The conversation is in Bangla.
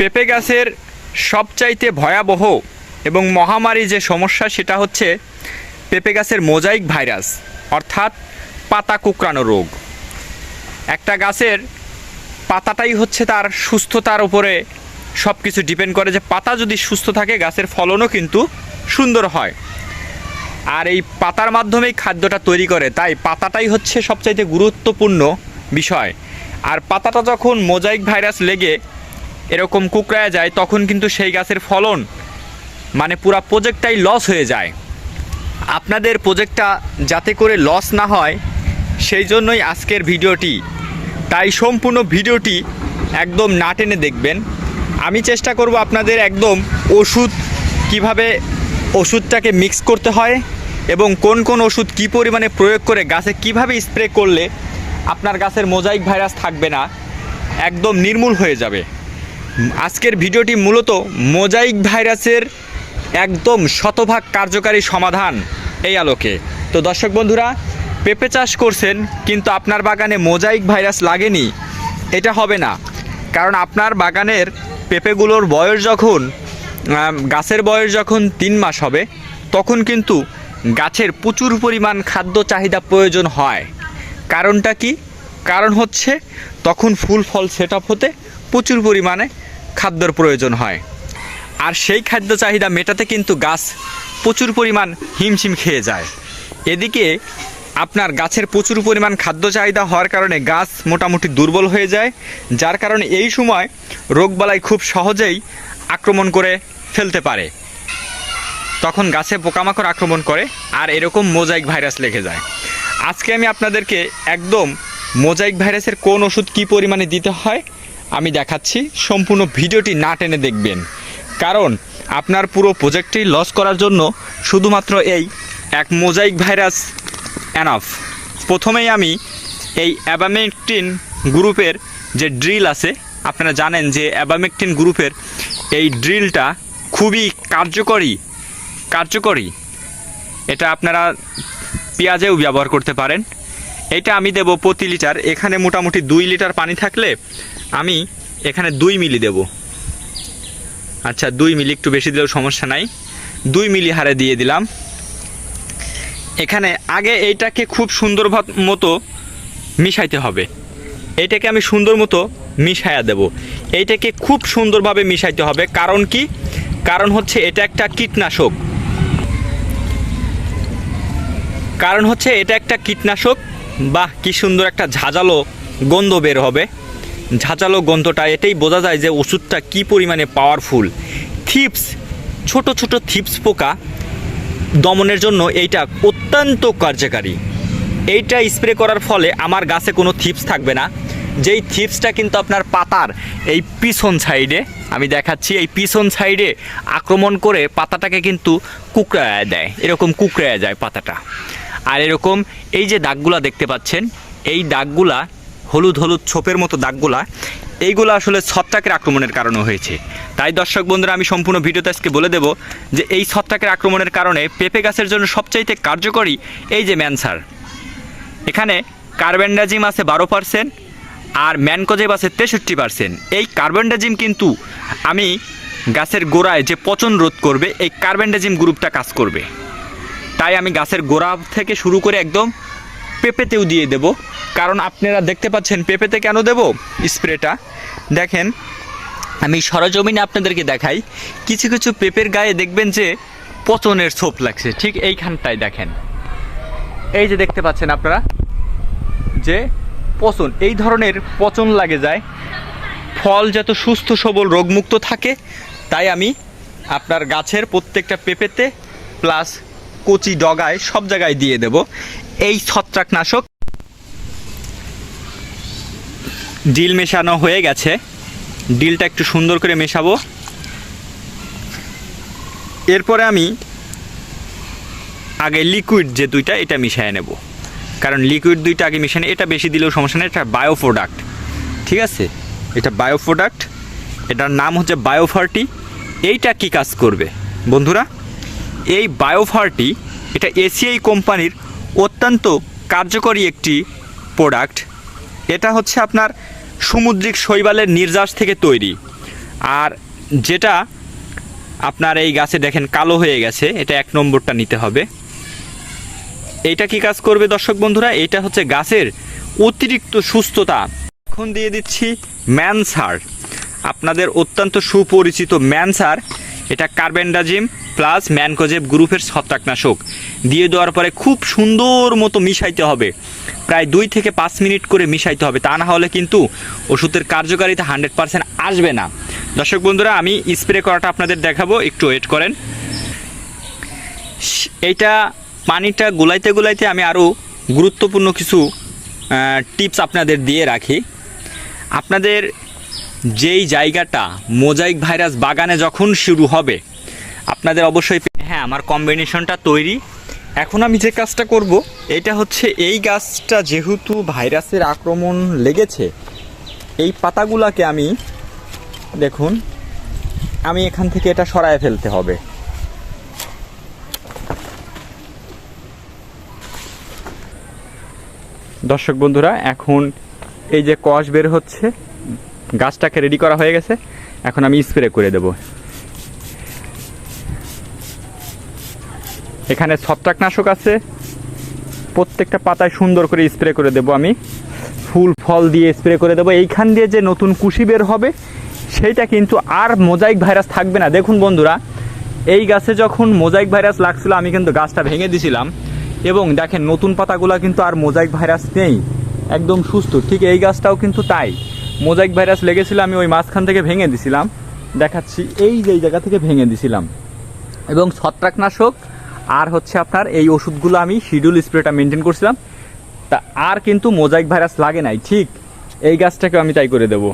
পেঁপে গাছের সবচাইতে ভয়াবহ এবং মহামারী যে সমস্যা, সেটা হচ্ছে পেঁপে গাছের মোজাইক ভাইরাস, অর্থাৎ পাতা কুকরানো রোগ। একটা গাছের পাতাটাই হচ্ছে তার সুস্থতার উপরে সব কিছু ডিপেন্ড করে যে পাতা যদি সুস্থ থাকে, গাছের ফলনও কিন্তু সুন্দর হয়। আর এই পাতার মাধ্যমেই খাদ্যটা তৈরি করে, তাই পাতাটাই হচ্ছে সবচাইতে গুরুত্বপূর্ণ বিষয়। আর পাতাটা যখন মোজাইক ভাইরাস লেগে এরকম কুকড়ায় যায়, তখন কিন্তু সেই গাছের ফলন মানে পুরা প্রজেক্টটাই লস হয়ে যায়। আপনাদের প্রজেক্টটা যাতে করে লস না হয়, সেই জন্যই আজকের ভিডিওটি। তাই সম্পূর্ণ ভিডিওটি একদম না টেনে দেখবেন। আমি চেষ্টা করব আপনাদের একদম ওষুধ কীভাবে ওষুধটাকে মিক্স করতে হয় এবং কোন কোন ওষুধ কী পরিমাণে প্রয়োগ করে গাছে কীভাবে স্প্রে করলে আপনার গাছের মোজাইক ভাইরাস থাকবে না, একদম নির্মূল হয়ে যাবে। আজকের ভিডিওটি মূলত মোজাইক ভাইরাসের একদম শতভাগ কার্যকারী সমাধান এই আলোকে। তো দর্শক বন্ধুরা, পেঁপে চাষ করছেন, কিন্তু আপনার বাগানে মোজাইক ভাইরাস লাগেনি, এটা হবে না। কারণ আপনার বাগানের পেঁপেগুলোর বয়স যখন গাছের বয়স যখন তিন মাস হবে, তখন কিন্তু গাছের প্রচুর পরিমাণ খাদ্য চাহিদা প্রয়োজন হয়। কারণটা কি? কারণ হচ্ছে, তখন ফুল ফল সেট হতে প্রচুর পরিমাণে খাদ্যর প্রয়োজন হয়। আর সেই খাদ্য চাহিদা মেটাতে কিন্তু গাছ প্রচুর পরিমাণ হিমশিম খেয়ে যায়। এদিকে আপনার গাছের প্রচুর পরিমাণ খাদ্য চাহিদা হওয়ার কারণে গাছ মোটামুটি দুর্বল হয়ে যায়, যার কারণে এই সময় রোগবালাই খুব সহজেই আক্রমণ করে ফেলতে পারে। তখন গাছে পোকামাকড় আক্রমণ করে, আর এরকম মোজাইক ভাইরাস লেগে যায়। আজকে আমি আপনাদেরকে একদম মোজাইক ভাইরাসের কোন ওষুধ কী পরিমাণে দিতে হয় আমি দেখাচ্ছি সম্পূর্ণ ভিডিওটি না টেনে দেখবেন। কারণ আপনার পুরো প্রজেক্টটি লস করার জন্য শুধুমাত্র এই এক মোজাইক ভাইরাস অ্যানাফ প্রথমেই আমি এই অ্যাবামেকটিন গ্রুপের যে ড্রিল আছে, আপনারা জানেন যে অ্যাবামেকটিন গ্রুপের এই ড্রিলটা খুবই কার্যকরী কার্যকরী। এটা আপনারা পেঁয়াজেও ব্যবহার করতে পারেন। এটা আমি দেব প্রতি লিটার। এখানে মোটামুটি দুই লিটার পানি থাকলে আমি এখানে দুই মিলি দেব। আচ্ছা দুই মিলি, একটু বেশি দিলেও সমস্যা নাই। দুই মিলি হারে দিয়ে দিলাম। এখানে আগে এইটাকে খুব সুন্দর মতো মিশাইতে হবে। এইটাকে আমি সুন্দর মতো মিশাইয়া দেব। এইটাকে খুব সুন্দরভাবে মিশাইতে হবে। কারণ কি? কারণ হচ্ছে এটা একটা কীটনাশক। কারণ হচ্ছে এটা একটা কীটনাশক। বাহ, কি সুন্দর একটা ঝাঁঝালো গন্ধ বের হবে। ঝাঁঝালো গন্ধটা, এটাই বোঝা যায় যে ওষুধটা কি পরিমাণে পাওয়ারফুল থিপস ছোট ছোট থিপস পোকা দমনের জন্য এইটা অত্যন্ত কার্যকারী। এইটা স্প্রে করার ফলে আমার গাছে কোনো থিপস থাকবে না। যেই থিপসটা কিন্তু আপনার পাতার এই পিছন সাইডে, আমি দেখাচ্ছি, এই পিছন সাইডে আক্রমণ করে পাতাটাকে কিন্তু কুকড়ায় দেয়। এরকম কুকড়ায় যায় পাতাটা। আর এরকম এই যে দাগগুলা দেখতে পাচ্ছেন, এই দাগগুলা হলুদ হলুদ ছোপের মতো দাগগুলা, এইগুলো আসলে ছত্রাকের আক্রমণের কারণে হয়েছে। তাই দর্শক বন্ধুরা, আমি সম্পূর্ণ ভিডিওতে আজকে বলে দেব যে এই ছত্রাকের আক্রমণের কারণে পেঁপে গাছের জন্য সবচাইতে কার্যকরী এই যে ম্যানসার এখানে কার্বেন্ডাজিম আছে বারো পার্সেন্ট আর ম্যানকোজেব আছে তেষট্টি পার্সেন্ট এই কার্বেন্ডাজিম কিন্তু আমি গাছের গোড়ায় যে পচন রোধ করবে, এই কার্বেন্ডাজিম গ্রুপটা কাজ করবে। তাই আমি গাছের গোড়া থেকে শুরু করে একদম পেঁপেতেও দিয়ে দেব। কারণ আপনারা দেখতে পাচ্ছেন পেঁপেতে কেন দেব? স্প্রেটা। দেখেন, আমি সরজমিনে আপনাদেরকে দেখাই। কিছু কিছু পেঁপের গায়ে দেখবেন যে পচনের ছোপ লাগছে। ঠিক এইখানটায় দেখেন। এই যে দেখতে পাচ্ছেন আপনারা, যে পচন, এই ধরনের পচন লাগে যায়। ফল যত সুস্থ সবল রোগমুক্ত থাকে, তাই আমি আপনার গাছের প্রত্যেকটা পেঁপেতে, প্লাস কচি ডগায় সব জায়গায় দিয়ে দেব। এই ছত্রাকনাশক ডিল মেশানো হয়ে গেছে। ডিলটা একটু সুন্দর করে মেশাবো। এরপরে আমি আগে লিকুইড যে দুইটা, এটা মিশিয়ে নেব। কারণ লিকুইড দুইটা আগে মিশানো, এটা বেশি দিলেও সমস্যা নেই, এটা বায়ো প্রোডাক্ট ঠিক আছে? এটা বায়ো প্রোডাক্ট এটার নাম হচ্ছে বায়োফার্টি এইটা কি কাজ করবে? বন্ধুরা এই বায়োফারটি এটা এসিআই কোম্পানির অত্যন্ত কার্যকরী একটি প্রোডাক্ট। এটা হচ্ছে আপনার সামুদ্রিক শৈবালের নির্যাস থেকে তৈরি। আর যেটা আপনার এই গাছে দেখেন কালো হয়ে গেছে, এটা এক নম্বরটা নিতে হবে। এইটা কি কাজ করবে দর্শক বন্ধুরা? এটা হচ্ছে গাছের অতিরিক্ত সুস্থতা। এখন দিয়ে দিচ্ছি ম্যানসার। আপনাদের অত্যন্ত সুপরিচিত ম্যানসার। এটা কার্বেন্ডাজিম প্লাস ম্যানকোজেব গ্রুপের ছত্রাকনাশক। দিয়ে দেওয়ার পরে খুব সুন্দর মতো মিশাইতে হবে। প্রায় দুই থেকে পাঁচ মিনিট করে মিশাইতে হবে। তা না হলে কিন্তু ওষুধের কার্যকারিতা হান্ড্রেড পার্সেন্ট আসবে না। দর্শক বন্ধুরা, আমি স্প্রে করাটা আপনাদের দেখাবো। একটু ওয়েট করেন। এইটা পানিটা গুলাইতে গুলাইতে আমি আরও গুরুত্বপূর্ণ কিছু টিপস আপনাদের দিয়ে রাখি। আপনাদের যেই জায়গাটা মোজাইক ভাইরাস বাগানে যখন শুরু হবে আপনাদের অবশ্যই হ্যাঁ আমার কম্বিনেশনটা তৈরি। এখন আমি যে কাজটা করব, এটা হচ্ছে এই গাছটা যেহেতু ভাইরাসের আক্রমণ লেগেছে, এই পাতাগুলাকে আমি, দেখুন, আমি এখান থেকে এটা সরায় ফেলতে হবে। দর্শক বন্ধুরা, এখন এই যে কষ বের হচ্ছে, গাছটাকে রেডি করা হয়ে গেছে, এখন আমি স্প্রে করে দেব। এখানে ছত্রাকনাশক আছে। প্রত্যেকটা পাতায় সুন্দর করে স্প্রে করে দেব আমি। ফুল ফল দিয়ে স্প্রে করে দেবো। এইখান দিয়ে যে নতুন কুশি বের হবে, সেইটা কিন্তু আর মোজাইক ভাইরাস থাকবে না। দেখুন বন্ধুরা, এই গাছে যখন মোজাইক ভাইরাস লাগছিল, আমি কিন্তু গাছটা ভেঙে দিছিলাম। এবং দেখেন, নতুন পাতাগুলো কিন্তু আর মোজাইক ভাইরাস নেই। একদম সুস্থ। ঠিক এই গাছটাও কিন্তু তাই। মোজাইক ভাইরাস লেগেছিল, আমি ওই মাঝখান থেকে ভেঙে দিছিলাম। দেখাচ্ছি, এই যে জায়গা থেকে ভেঙে দিছিলাম। এবং ছত্রাকনাশক আর হচ্ছে আপনার এই ওষুধগুলো আমি শিডিউল স্প্রেটা মেনটেন করছিলাম। তা আর কিন্তু মোজাইক ভাইরাস লাগে নাই, ঠিক? এই গাছটাকে আমি তাই করে দেবো।